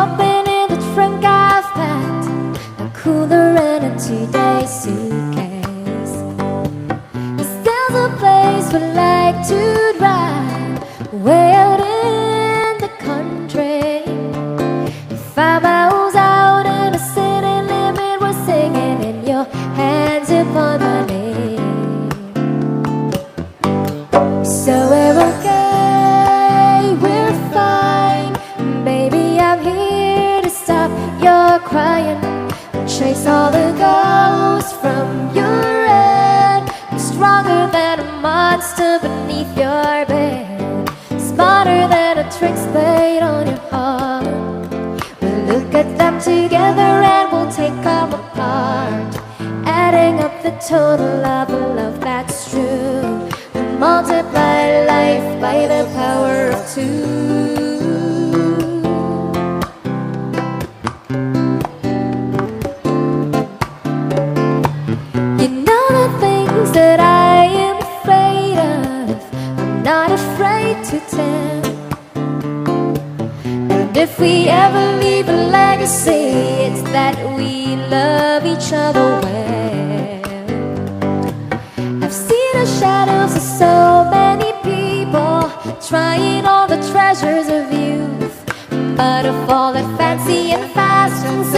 swapping in the different I've A cooler in a two-day suitcase Cause there's a place we like to ride Where monster beneath your bed. Smarter than a trick played on your heart. We'll look at them together and we'll take them apart. Adding up the total of a love that's true. We'll multiply life by the power of two. And if we ever leave a legacy, it's that we love each other well. I've seen the shadows of so many people trying all the treasures of youth, but a all that fancy and fast ends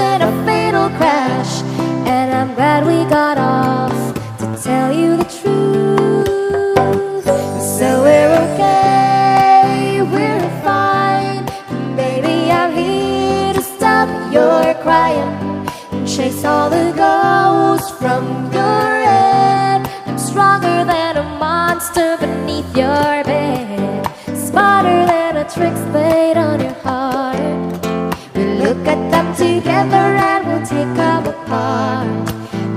together and we'll take them apart.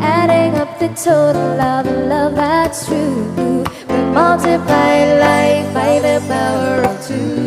Adding up the total of the love that's true. We multiply life by the power of two.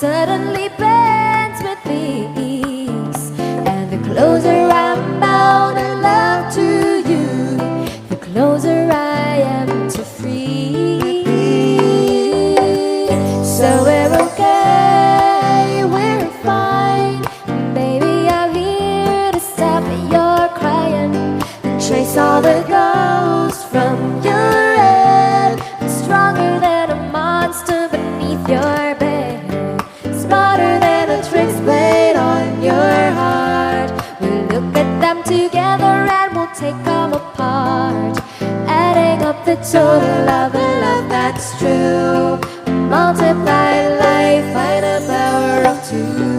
Suddenly bends with ease. And the closer I'm bound in love to you, the closer I am to free. So we're okay, we're fine. Baby, I'm here to stop your crying and chase all the ghosts from together and we'll take them apart. Adding up the total of the love that's true. Multiply life by the power of two.